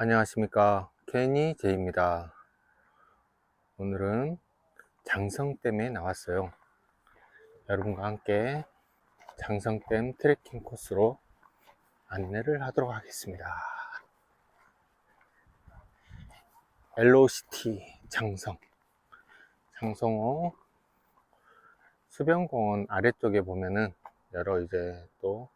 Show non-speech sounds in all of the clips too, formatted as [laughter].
안녕하십니까. 케니 제이입니다. 오늘은 장성댐에 나왔어요. 여러분과 함께 장성댐 트레킹 코스로 안내를 하도록 하겠습니다. 엘로시티 장성. 장성호 수변공원 아래쪽에 보면은 여러 이제 또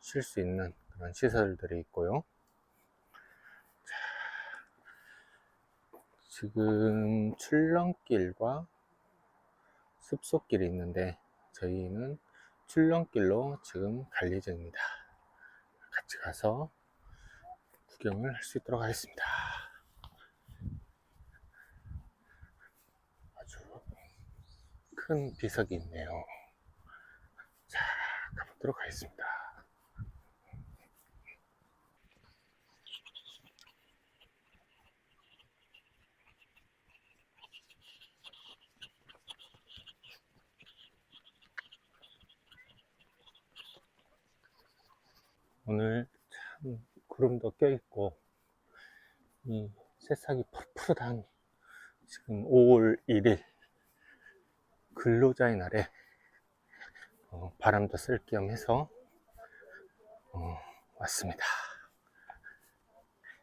쉴 수 있는 그런 시설들이 있고요 지금 출렁길과 숲속길이 있는데 저희는 출렁길로 지금 갈 예정입니다. 같이 가서 구경을 할 수 있도록 하겠습니다. 아주 큰 비석이 있네요. 자, 가보도록 하겠습니다. 오늘 참 구름도 껴있고 이 새싹이 푸릇푸릇한 지금 5월 1일 근로자의 날에 어, 바람도 쓸 겸 해서 어, 왔습니다.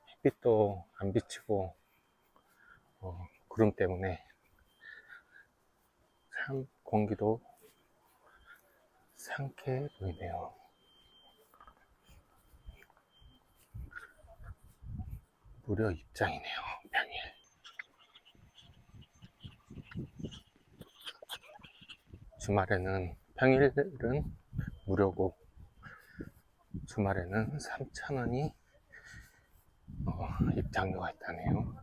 햇빛도 안 비치고 어, 구름 때문에 참 공기도 상쾌해 보이네요. 무료 입장이네요. 평일. 주말에는 평일은 무료고 주말에는 3,000원이 어, 입장료가 있다네요.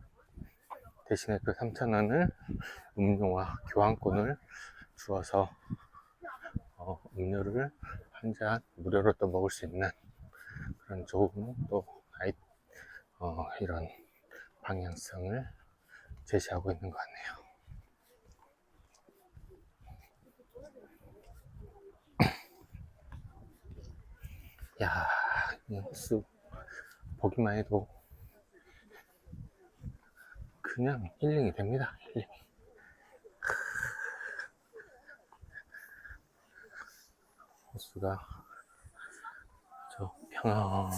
대신에 그 3,000원을 음료와 교환권을 주어서 어, 음료를 한 잔 무료로 또 먹을 수 있는 그런 좋은 또아 이 어, 이런 방향성을 제시하고 있는 것 같네요. [clears throat] 야, 이 호수 보기만 해도 그냥 힐링이 됩니다. 힐링. [laughs] 호수가 저 평안하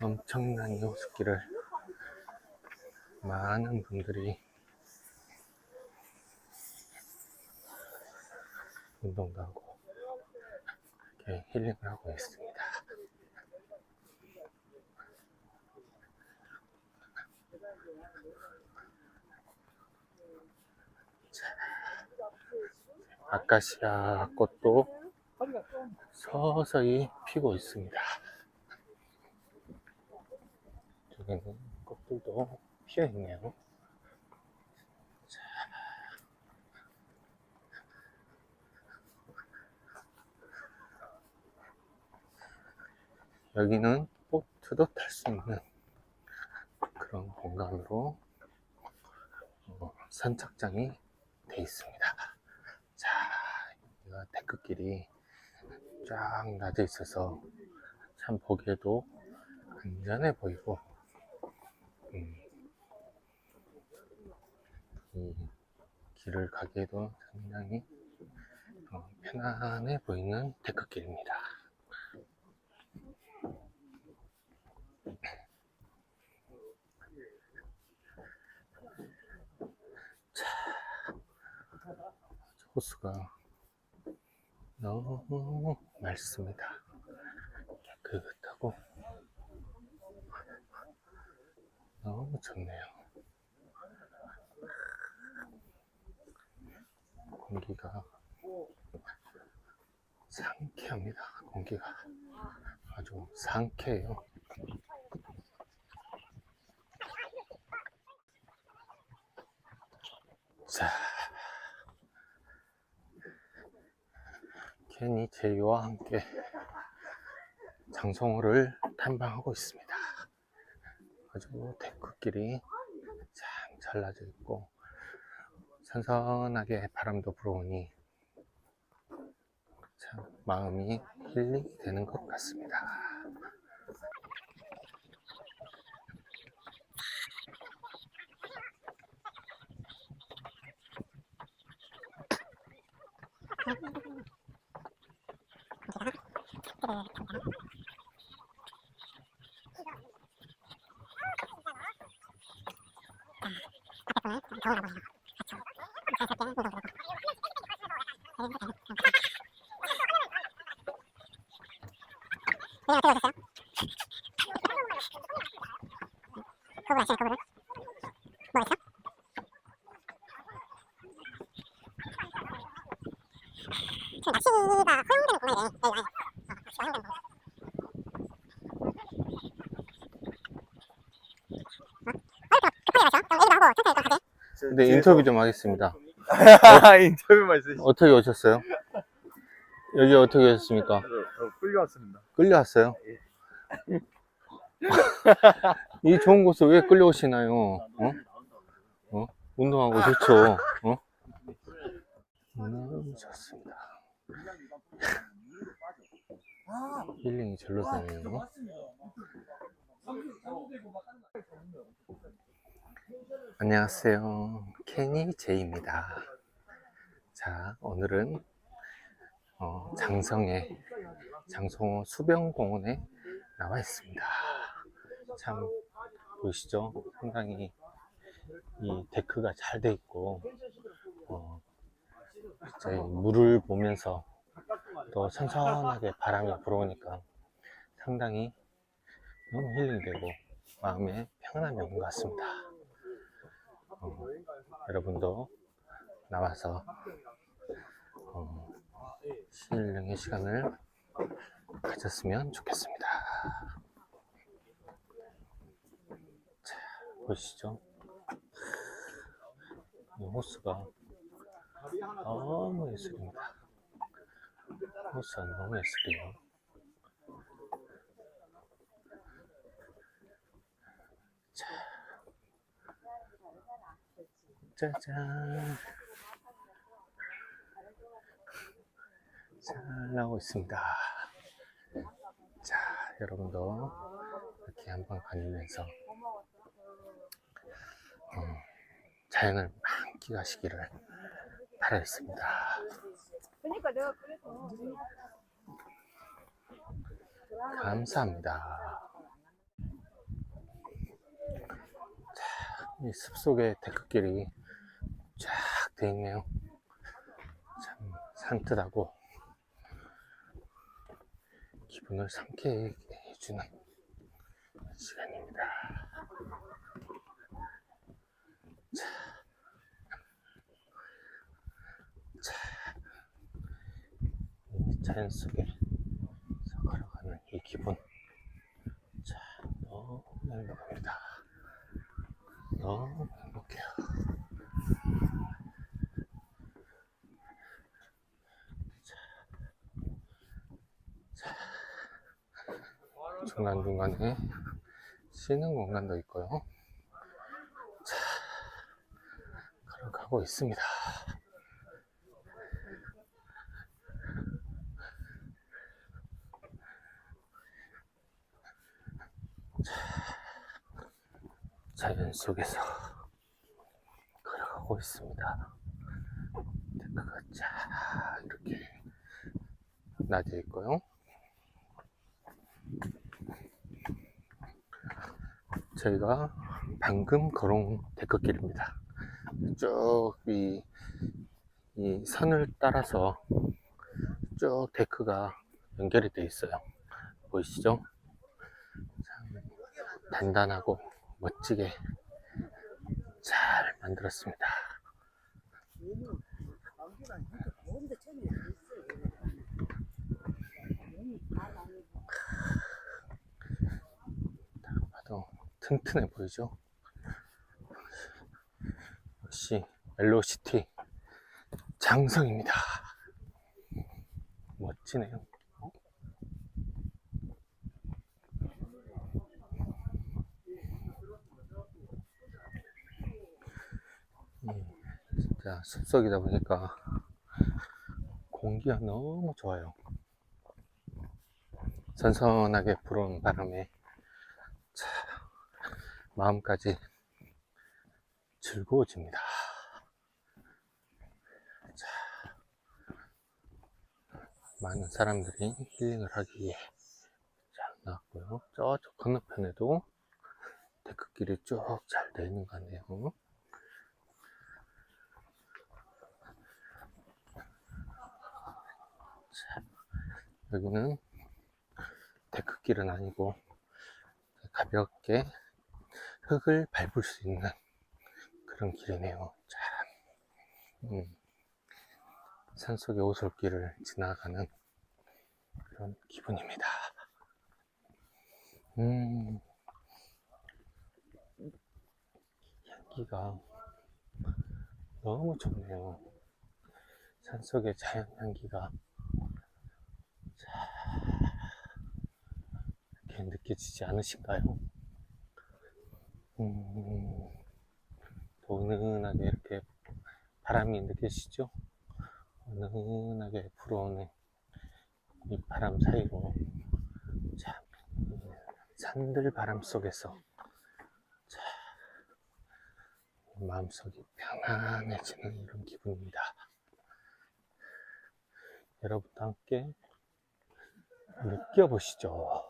엄청난 이 호수길을 많은 분들이 운동도 하고 이렇게 힐링을 하고 있습니다. 아카시아 꽃도 서서히 피고 있습니다. 여기는 꽃들도 피어 있네요. 자. 여기는 보트도 탈 수 있는 그런 공간으로 어, 선착장이 돼 있습니다. 자, 여기가 데크길이 쫙 나져 있어서 참 보기에도 안전해 보이고 음, 이 길을 가기에도 상당히 어, 편안해 보이는 데크길입니다. 호수가 너무 맑습니다. 깨끗하고 너무 좋네요. 공기가 상쾌합니다. 공기가 아주 상쾌해요. 자, 괜히 제이와 함께 장성호를 탐방하고 있습니다. 아주 데크길이 참 잘라져 있고 선선하게 바람도 불어오니 참 마음이 힐링이 되는 것 같습니다. 네, 인터뷰 좀 하겠습니다. [laughs] 인터뷰만 있으시죠? 어떻게 오셨어요? 여기 어떻게 오셨습니까? 저 끌려왔습니다. 끌려왔어요? 이 좋은 곳을 왜 끌려오시나요? 어? 어? 운동하고 좋죠. 어? 좋습니다. 힐링이 절로 되네요. 안녕하세요. 케니 제이입니다. 자, 오늘은 어, 장성의 장성호 수변공원에 나와 있습니다. 참 보이시죠? 상당히 이 데크가 잘 돼 있고 어, 물을 보면서 또 선선하게 바람이 불어오니까 상당히 너무 힐링되고 마음에 평안함이 오는 것 같습니다. 어, 여러분도 나와서 어, 힐링의 시간을 가졌으면 좋겠습니다. 자, 보시죠. 이 호수가 너무 예술입니다. 호수가 너무 예술이에요. 자, 짜잔. 잘 나오고 있습니다. 자, 여러분도 이렇게 한번 음, 자연을 만끽하시기를 바라겠습니다. 그러니까 감사합니다. 자, 이 숲속의 데크길이 쫙 돼 있네요. 참 산뜻하고 기분을 상쾌하게 해주는 시간입니다. 자, 자, 이 자연 속에서 걸어가는 이 기분, 자, 너무 행복합니다. 너무 행복해요. 중간중간에 쉬는 공간도 있고요. 자, 걸어가고 있습니다. 자, 자연 속에서 걸어가고 있습니다. 데크가 쫙 이렇게 낮에 있고요. 저희가 방금 걸어온 데크길입니다. 쭉 이, 이 선을 따라서 쭉 데크가 연결이 되어 있어요. 보이시죠? 참 단단하고 멋지게 잘 만들었습니다. 딱 봐도 튼튼해 보이죠? 역시 멜로시티 장성입니다. 멋지네요. 예, 진짜 숲속이다 보니까 공기가 너무 좋아요. 선선하게 불어오는 바람에 참 마음까지 즐거워집니다. 자, 많은 사람들이 힐링을 하기 위해 잘 나왔고요. 저쪽 건너편에도 데크길이 쭉 잘 되어 있는 것 같네요. 여기는 데크길은 아니고 가볍게 흙을 밟을 수 있는 그런 길이네요. 참, 음, 산속의 오솔길을 지나가는 그런 기분입니다. 음, 향기가 너무 좋네요. 산속의 자연 향기가 이렇게 느껴지지 않으신가요? 음, 또 은은하게 이렇게 바람이 느껴지시죠? 은은하게 불어오는 이 바람 사이로 참 산들 바람 속에서 참 마음속이 편안해지는 이런 기분입니다. 여러분도 함께 느껴보시죠.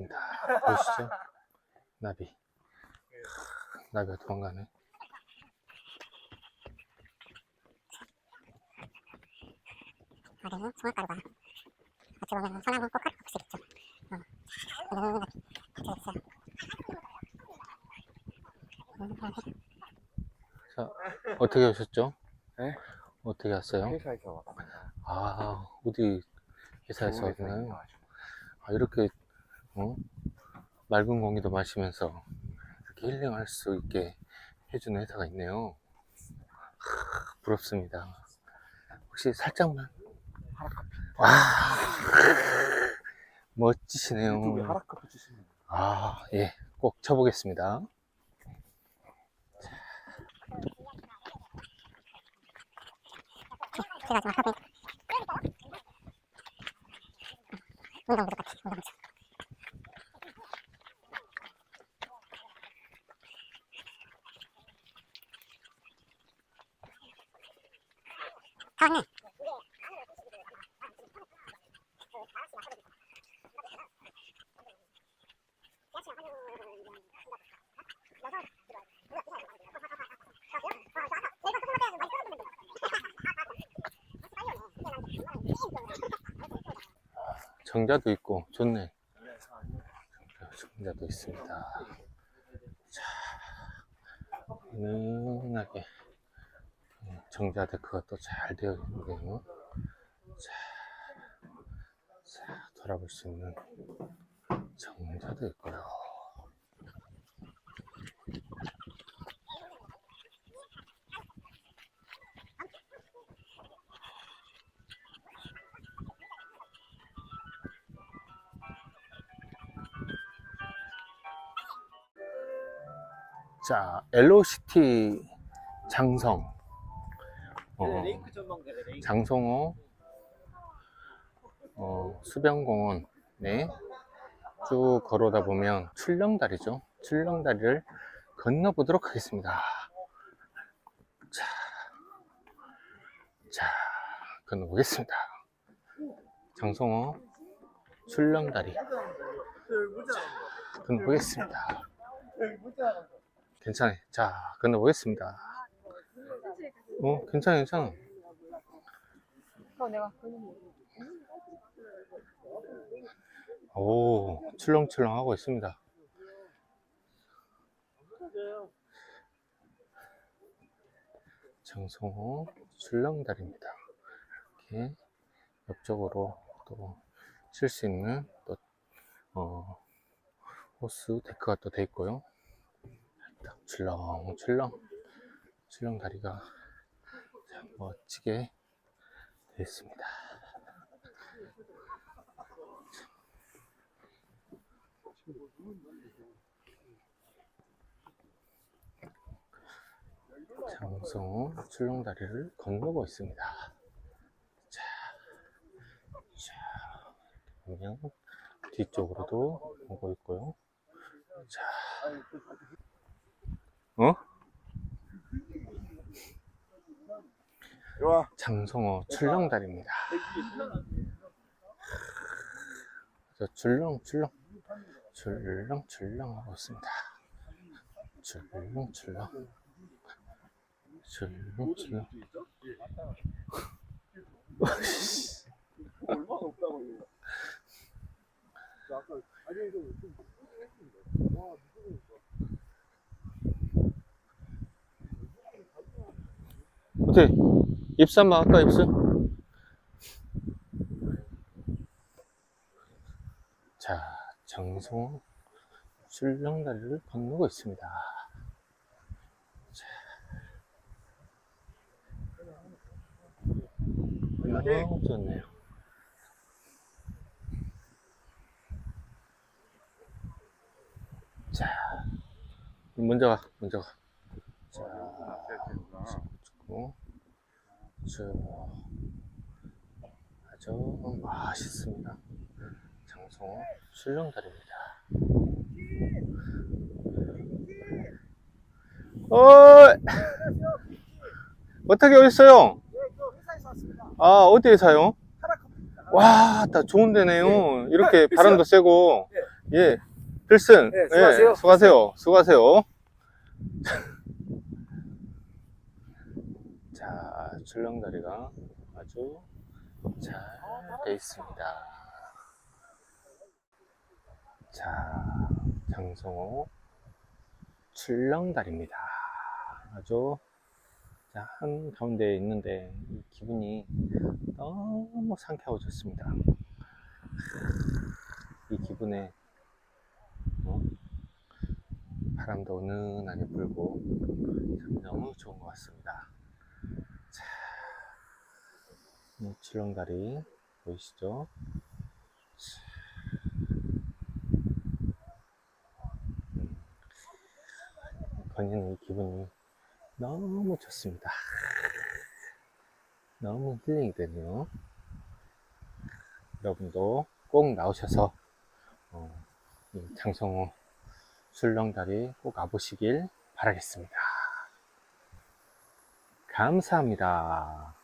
있습니다. 보시죠? 나비. 나비가 도망가네. 아래는 송화가루가 어찌 보면 선하고 꽃가루 흡수겠죠. 어. 은은하게 겉에 있어요. 은은하게. 자, 어떻게 오셨죠? 네? 어떻게 왔어요? 회사에서 왔습니다. 아, 어디 회사에서 왔나요? 아, 이렇게, 어? 맑은 공기도 마시면서 이렇게 힐링할 수 있게 해주는 회사가 있네요. 하, 부럽습니다. 혹시 살짝만. 와, 멋지시네요. 유튜브에 하락커피 주시면 아, 예. 꼭 쳐보겠습니다. 제가 좀 커피. 운동 부족 같아. 운동 부족. 다 왔네. 정자도 있고 좋네. 정자도 있습니다. 자, 은은하게 정자 데크가 또 잘 되어 있는데요. 자, 자, 돌아볼 수 있는 정자도 있고요. 자, 엘로시티 장성. 어, 전망대 레이크 장성호 어, 수변공원 네. 쭉 걸어다 보면 출렁다리죠. 출렁다리를 건너 보도록 하겠습니다. 자, 자, 건너 보겠습니다. 장성호 출렁다리 건너 보겠습니다. 괜찮아요. 자, 건너보겠습니다. 어, 괜찮아, 괜찮아. 오, 출렁출렁 하고 있습니다. 장성호 출렁다리입니다. 이렇게 옆쪽으로 또 칠 수 있는 또, 어, 호스 데크가 또 돼 있고요. 출렁출렁 출렁 다리가 참 멋지게 되어 있습니다. 장성 출렁다리를 건너고 있습니다. 자, 자, 보면 뒤쪽으로도 오고 있고요. 자, 어? 와, 장성어 출렁다리입니다. 저 출렁출렁 출렁출렁 하고 있습니다. 출렁출렁 출렁출렁 [laughs] 얼마나 없다고 이거. 저 아까 아니 좀 좀- 와, 어때? 입수 한번 할까 입수? 자 장성어 출렁다리를 건너고 있습니다. 자. 너무 좋네요. 자, 먼저 가, 먼저 가. 자, 찍고, 쭉. 아주 맛있습니다. 장성어 출렁다리입니다. 어이! 어떻게 어딨어요? 아, 어디에 사요? 와, 다 좋은 데네요. 이렇게 바람도 쐬고. 예. 필승. 네, 수고하세요. 예, 수고하세요. 수고하세요. 자, 출렁다리가 아주 잘 돼 있습니다. 자, 장성호 출렁다리입니다. 아주 자, 한 가운데 있는데 이 기분이 너무 상쾌하고 좋습니다. 이 기분에 어? 바람도 은은하게 불고 참 너무 좋은 것 같습니다. 자, 이 출렁다리 보이시죠? 자, 음, 이 기분이 너무 좋습니다. 너무 힐링이 되네요. 여러분도 꼭 나오셔서 어, 이 장성호 술렁다리 꼭 와보시길 바라겠습니다. 감사합니다.